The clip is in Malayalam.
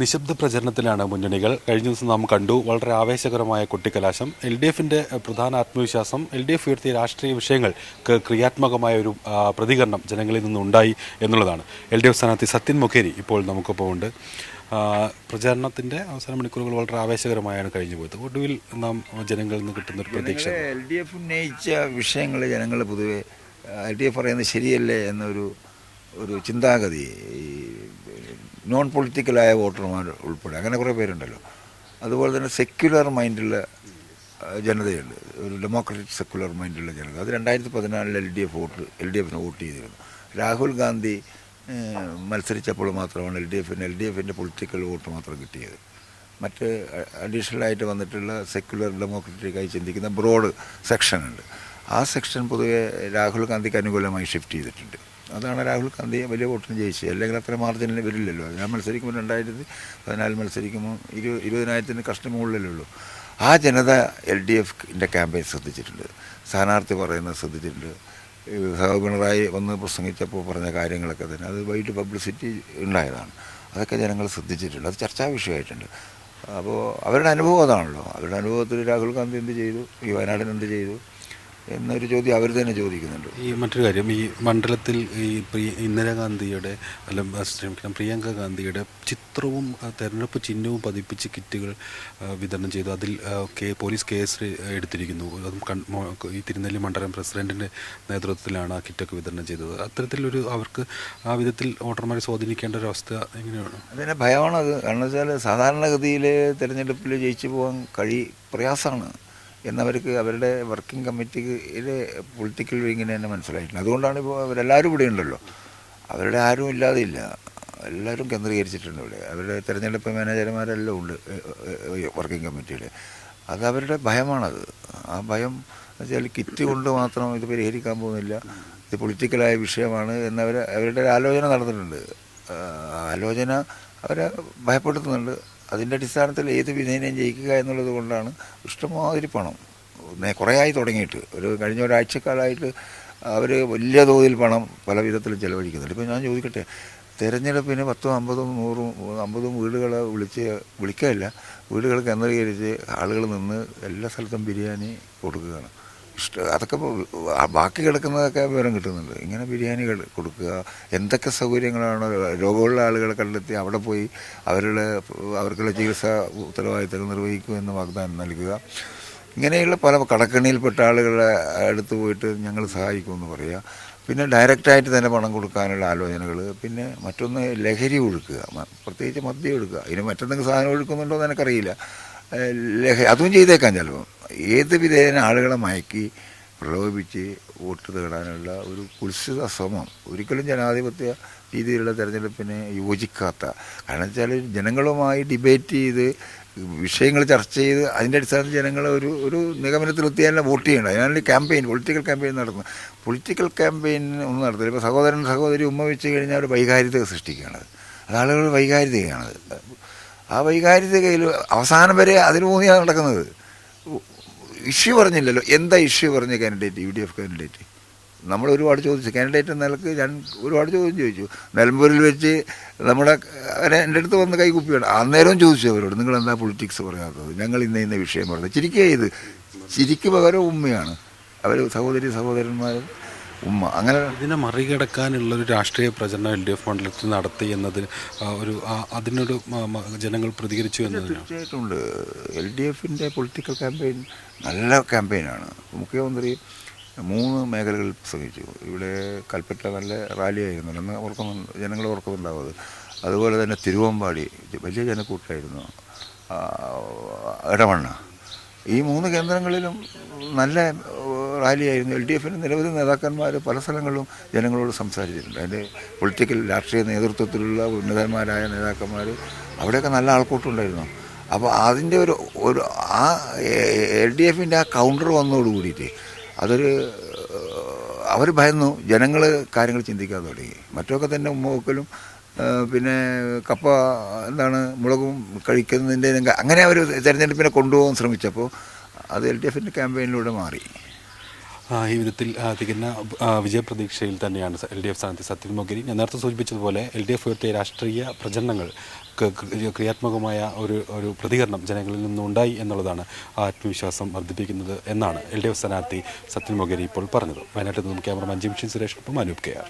നിശബ്ദ പ്രചരണത്തിലാണ് മുന്നണികൾ. കഴിഞ്ഞ ദിവസം നാം കണ്ടു വളരെ ആവേശകരമായ കുട്ടിക്കലാശം. എൽ ഡി എഫിന്റെ പ്രധാന ആത്മവിശ്വാസം എൽ ഡി എഫ് ഉയർത്തിയ രാഷ്ട്രീയ വിഷയങ്ങൾക്ക് ക്രിയാത്മകമായ ഒരു പ്രതികരണം ജനങ്ങളിൽ നിന്നുണ്ടായി എന്നുള്ളതാണ്. എൽ ഡി എഫ് സ്ഥാനാർത്ഥി സത്യൻ മുഖേരി ഇപ്പോൾ നമുക്കൊപ്പം ഉണ്ട്. പ്രചാരണത്തിന്റെ അവസാന മണിക്കൂറുകൾ വളരെ ആവേശകരമായാണ് കഴിഞ്ഞു പോയത്. ഒടുവിൽ നാം ജനങ്ങളിൽ നിന്ന് കിട്ടുന്ന ഒരു പ്രതീക്ഷ. എൽ ഡി എഫ് ഉന്നയിച്ച വിഷയങ്ങൾ ജനങ്ങൾ പൊതുവെ എൽ ഡി എഫ് പറയുന്നത് ശരിയല്ലേ എന്നൊരു ഒരു ചിന്താഗതി ഈ നോൺ പൊളിറ്റിക്കലായ വോട്ടർമാർ ഉൾപ്പെടെ. അങ്ങനെ കുറേ പേരുണ്ടല്ലോ. അതുപോലെ തന്നെ സെക്യുലർ മൈൻഡുള്ള ജനതയുണ്ട്. ഒരു ഡെമോക്രറ്റിക് സെക്യുലർ മൈൻഡുള്ള ജനത. അത് രണ്ടായിരത്തി പതിനാലിൽ L D F vote L D എഫിന് വോട്ട് ചെയ്തിരുന്നു. രാഹുൽ ഗാന്ധി മത്സരിച്ചപ്പോൾ മാത്രമാണ് എൽ ഡി എഫിന് എൽ ഡി എഫിന്റെ പൊളിറ്റിക്കൽ വോട്ട് മാത്രം കിട്ടിയത്. മറ്റ് അഡീഷണലായിട്ട് വന്നിട്ടുള്ള സെക്യുലർ ഡെമോക്രറ്റിക്കായി ചിന്തിക്കുന്ന ബ്രോഡ് സെക്ഷനുണ്ട് ആ സെക്ഷൻ പൊതുവെ രാഹുൽ ഗാന്ധിക്ക് അനുകൂലമായി ഷിഫ്റ്റ് ചെയ്തിട്ടുണ്ട്. അതാണ് രാഹുൽ ഗാന്ധി വലിയ വോട്ടിന് ജയിച്ചത്. അല്ലെങ്കിൽ അത്ര മാർജിനിൽ വരില്ലല്ലോ. ഞാൻ മത്സരിക്കുമ്പോൾ രണ്ടായിരത്തി പതിനാലിൽ മത്സരിക്കുമ്പോൾ ഇരു ഇരുപതിനായിരത്തിന് കഷ്ടം മുകളിലേ ഉള്ളൂ. ആ ജനത എൽ ഡി എഫിന്റെ ക്യാമ്പയിൻ ശ്രദ്ധിച്ചിട്ടുണ്ട്. സ്ഥാനാർത്ഥി പറയുന്നത് ശ്രദ്ധിച്ചിട്ടുണ്ട്. പിണറായി വന്ന് പ്രസംഗിച്ചപ്പോൾ പറഞ്ഞ കാര്യങ്ങളൊക്കെ തന്നെ. അത് വൈകിട്ട് പബ്ലിസിറ്റി ഉണ്ടായതാണ്. അതൊക്കെ ജനങ്ങൾ ശ്രദ്ധിച്ചിട്ടുണ്ട്. അത് ചർച്ചാ വിഷയമായിട്ടുണ്ട്. അപ്പോൾ അവരുടെ അനുഭവം അതാണല്ലോ. അവരുടെ അനുഭവത്തിൽ രാഹുൽ ഗാന്ധി എന്ത് ചെയ്തു? ഈ വയനാടിന് എന്ത് ചെയ്തു? എന്നൊരു ചോദ്യം അവർ തന്നെ ചോദിക്കുന്നുണ്ട്. ഈ മറ്റൊരു കാര്യം ഈ മണ്ഡലത്തിൽ ഈ പ്രിയ ഇന്ദിരാഗാന്ധിയുടെ അല്ല ക്ഷമിക്കണം പ്രിയങ്ക ഗാന്ധിയുടെ ചിത്രവും തെരഞ്ഞെടുപ്പ് ചിഹ്നവും പതിപ്പിച്ച് കിറ്റുകൾ വിതരണം ചെയ്തു. അതിൽ കെ പോലീസ് കേസ് എടുത്തിരിക്കുന്നു. അതും ഈ തിരുനെല്ലി മണ്ഡലം പ്രസിഡന്റിന്റെ നേതൃത്വത്തിലാണ് ആ കിറ്റൊക്കെ വിതരണം ചെയ്തത്. അത്തരത്തിലൊരു അവർക്ക് ആ വിധത്തിൽ വോട്ടർമാരെ സ്വാധീനിക്കേണ്ട ഒരു അവസ്ഥ എങ്ങനെയാണ്? അതിന് ഭയമാണത് കാരണം വെച്ചാൽ സാധാരണഗതിയിൽ തിരഞ്ഞെടുപ്പിൽ ജയിച്ചു പോകാൻ കഴി പ്രയാസമാണ്. എന്നവർക്ക് അവരുടെ വർക്കിംഗ് കമ്മിറ്റിയിലെ പൊളിറ്റിക്കൽ വിങ്ങിന് തന്നെ മനസ്സിലായിട്ടുണ്ട്. അതുകൊണ്ടാണ് ഇപ്പോൾ അവരെല്ലാവരും ഇവിടെ ഉണ്ടല്ലോ. അവരുടെ ആരും ഇല്ലാതെ ഇല്ല എല്ലാവരും കേന്ദ്രീകരിച്ചിട്ടുണ്ട് ഇവിടെ. അവരുടെ തിരഞ്ഞെടുപ്പ് മാനേജർമാരെല്ലാം ഉണ്ട് വർക്കിംഗ് കമ്മിറ്റിയിൽ അത് അവരുടെ ഭയമാണത്. ആ ഭയം വെച്ചാൽ കിറ്റ് കൊണ്ട് മാത്രം ഇത് പരിഹരിക്കാൻ പോകുന്നില്ല. ഇത് പൊളിറ്റിക്കലായ വിഷയമാണ് എന്നവർ അവരുടെ ആലോചന നടന്നിട്ടുണ്ട്. ആലോചന അവരെ ഭയപ്പെടുത്തുന്നുണ്ട്. അതിന്റെ അടിസ്ഥാനത്തിൽ ഏത് വിധേനയും ജയിക്കുക എന്നുള്ളത് കൊണ്ടാണ് ഇഷ്ടമാതിരി പണം. കുറേ ആയി തുടങ്ങിയിട്ട്. ഒരു കഴിഞ്ഞ ഒരാഴ്ചക്കാലമായിട്ട് അവർ വലിയ തോതിൽ പണം പല വിധത്തിൽ ചിലവഴിക്കുന്നുണ്ട്. ഇപ്പോൾ ഞാൻ ചോദിക്കട്ടെ തിരഞ്ഞെടുപ്പിന് പത്തും അമ്പതും നൂറും അമ്പതും വീടുകൾ വിളിച്ച് വിളിക്കുകയല്ല വീടുകൾ കേന്ദ്രീകരിച്ച് ആളുകൾ നിന്ന് എല്ലാ സ്ഥലത്തും ബിരിയാണി കൊടുക്കുകയാണ്. അതൊക്കെ ബാക്കി കിടക്കുന്നതൊക്കെ വിവരം കിട്ടുന്നുണ്ട്. ഇങ്ങനെ ബിരിയാണികൾ കൊടുക്കുക എന്തൊക്കെ സൗകര്യങ്ങളാണ് രോഗമുള്ള ആളുകളെ കണ്ടെത്തി അവിടെ പോയി അവരുടെ അവർക്കുള്ള ചികിത്സ ഉത്തരവാദിത്തങ്ങൾ നിർവഹിക്കും എന്ന് വാഗ്ദാനം നൽകുക. ഇങ്ങനെയുള്ള പല കടക്കണിയിൽപ്പെട്ട ആളുകളെ അടുത്ത് പോയിട്ട് ഞങ്ങൾ സഹായിക്കുമെന്ന് പറയുക. പിന്നെ ഡയറക്റ്റായിട്ട് തന്നെ പണം കൊടുക്കാനുള്ള ആലോചനകൾ പിന്നെ മറ്റൊന്ന് ലഹരി ഒഴുക്കുക പ്രത്യേകിച്ച് മദ്യം എടുക്കുക ഇനി മറ്റെന്തെങ്കിലും സാധനം ഒഴുക്കുന്നുണ്ടോ എന്ന് എനിക്കറിയില്ല. ലഹരി അതും ചെയ്തേക്കാം ചിലപ്പോൾ ഏത് വിധേന ആളുകളെ മയക്കി പ്രലോഭിപ്പിച്ച് വോട്ട് തേടാനുള്ള ഒരു കുത്സിത ശ്രമം ഒരിക്കലും ജനാധിപത്യ രീതിയിലുള്ള തെരഞ്ഞെടുപ്പിന് യോജിക്കാത്ത. കാരണം വെച്ചാൽ ജനങ്ങളുമായി ഡിബേറ്റ് ചെയ്ത് വിഷയങ്ങൾ ചർച്ച ചെയ്ത് അതിന്റെ അടിസ്ഥാനത്തിൽ ജനങ്ങൾ ഒരു ഒരു നിഗമനത്തിലെത്തിയാലും വോട്ട് ചെയ്യണം അതിനാണ് ക്യാമ്പയിൻ പൊളിറ്റിക്കൽ ക്യാമ്പയിൻ നടത്തുന്നത്. പൊളിറ്റിക്കൽ ക്യാമ്പയിൻ ഒന്നും നടത്തില്ല. ഇപ്പോൾ സഹോദരൻ സഹോദരി ഉമ്മ വെച്ച് കഴിഞ്ഞാൽ ഒരു വൈകാരികത സൃഷ്ടിക്കുകയാണ്. അത് ആളുകൾ വൈകാരികയാണ് ആ വൈകാരികതയിൽ അവസാനം വരെ അതിന് മൂന്നിയാണ് നടക്കുന്നത്. ഇഷ്യൂ പറഞ്ഞില്ലല്ലോ. എന്താ ഇഷ്യൂ പറഞ്ഞ candidate U D F candidate നമ്മൾ ഒരുപാട് ചോദിച്ചു. കാൻഡിഡേറ്റ് എന്ന നിലയ്ക്ക് ഞാൻ ഒരുപാട് ചോദ്യം ചോദിച്ചു. നിലമ്പൂരിൽ വെച്ച് നമ്മുടെ എന്റെ അടുത്ത് വന്ന് കൈകുപ്പിയാണ് അന്നേരവും ചോദിച്ചു അവരോട് നിങ്ങൾ എന്താ പൊളിറ്റിക്സ് പറയാത്തത്? ഞങ്ങൾ ഇന്ന ഇന്ന വിഷയം പറഞ്ഞത് ചിരിക്കുക ചെയ്ത്. ചിരിക്ക് പകരം ഉമ്മയാണ്. അവർ സഹോദരി സഹോദരന്മാരും ഉമ്മ അങ്ങനെ ഇതിനെ മറികടക്കാനുള്ള ഒരു രാഷ്ട്രീയ പ്രചരണം എൽ ഡി എഫ് മണ്ഡലത്തിൽ നടത്തി എന്നതിന് ഒരു അതിനൊരു ജനങ്ങൾ പ്രതികരിച്ചു എന്നതിനാണ്. തീർച്ചയായിട്ടുണ്ട് എൽ ഡി എഫിന്റെ പൊളിറ്റിക്കൽ ക്യാമ്പയിൻ നല്ല ക്യാമ്പയിനാണ്. മുഖ്യമന്ത്രി മൂന്ന് മേഖലകളിൽ പ്രസംഗിച്ചു. ഇവിടെ കൽപ്പറ്റ നല്ല റാലിയായിരുന്നു എന്ന് ഓർക്കുന്നുണ്ട് ജനങ്ങൾ ഓർക്കുന്നുണ്ടാവും അത്. അതുപോലെ തന്നെ തിരുവമ്പാടി വലിയ ജനക്കൂട്ടായിരുന്നു. ഇടവണ്ണ. ഇടമണ്ണ ഈ മൂന്ന് കേന്ദ്രങ്ങളിലും നല്ല റാലിയായിരുന്നു. എൽ ഡി എഫിന് നിരവധി നേതാക്കന്മാർ പല സ്ഥലങ്ങളിലും ജനങ്ങളോട് സംസാരിച്ചിട്ടുണ്ട്. അതിന്റെ പൊളിറ്റിക്കൽ രാഷ്ട്രീയ നേതൃത്വത്തിലുള്ള ഉന്നതന്മാരായ നേതാക്കന്മാർ അവിടെയൊക്കെ നല്ല ആൾക്കൂട്ടുണ്ടായിരുന്നു അപ്പോൾ അതിന്റെ ഒരു ഒരു ആ എൽ ഡി എഫിന്റെ ആ കൗണ്ടർ വന്നതോട് കൂടിയിട്ട് അതൊരു അവർ ഭയന്നു. ജനങ്ങൾ കാര്യങ്ങൾ ചിന്തിക്കാതെ തുടങ്ങി. മറ്റൊക്കെ തന്നെ ഉമ്മവക്കലും പിന്നെ കപ്പ എന്താണ് മുളകും കഴിക്കുന്നതിന്റെ അങ്ങനെ അവർ തിരഞ്ഞെടുപ്പിനെ കൊണ്ടുപോകാൻ ശ്രമിച്ചപ്പോൾ അത് എൽ ഡി എഫിന്റെ ക്യാമ്പയിനിലൂടെ മാറി. ഈ വിധത്തിൽ തികഞ്ഞ വിജയപ്രതീക്ഷയിൽ തന്നെയാണ് എൽ ഡി എഫ് സ്ഥാനാർത്ഥി സത്യൻ മൊഗേരി. ഞാൻ നേരത്തെ സൂചിപ്പിച്ചതുപോലെ എൽ ഡി എഫ് ഉയർത്തിയ രാഷ്ട്രീയ പ്രചരണങ്ങൾ ക്രിയാത്മകമായ ഒരു ഒരു പ്രതികരണം ജനങ്ങളിൽ നിന്നുണ്ടായി എന്നുള്ളതാണ് ആത്മവിശ്വാസം വർദ്ധിപ്പിക്കുന്നത് എന്നാണ് എൽ ഡി എഫ് സ്ഥാനാർത്ഥി സത്യൻ മൊഗേരി ഇപ്പോൾ പറഞ്ഞത്. വയനാട്ടിൽ നിന്നും ക്യാമറമാൻ ജിംഷിൻ സുരേഷിനൊപ്പം അനൂപ് കെ ആർ.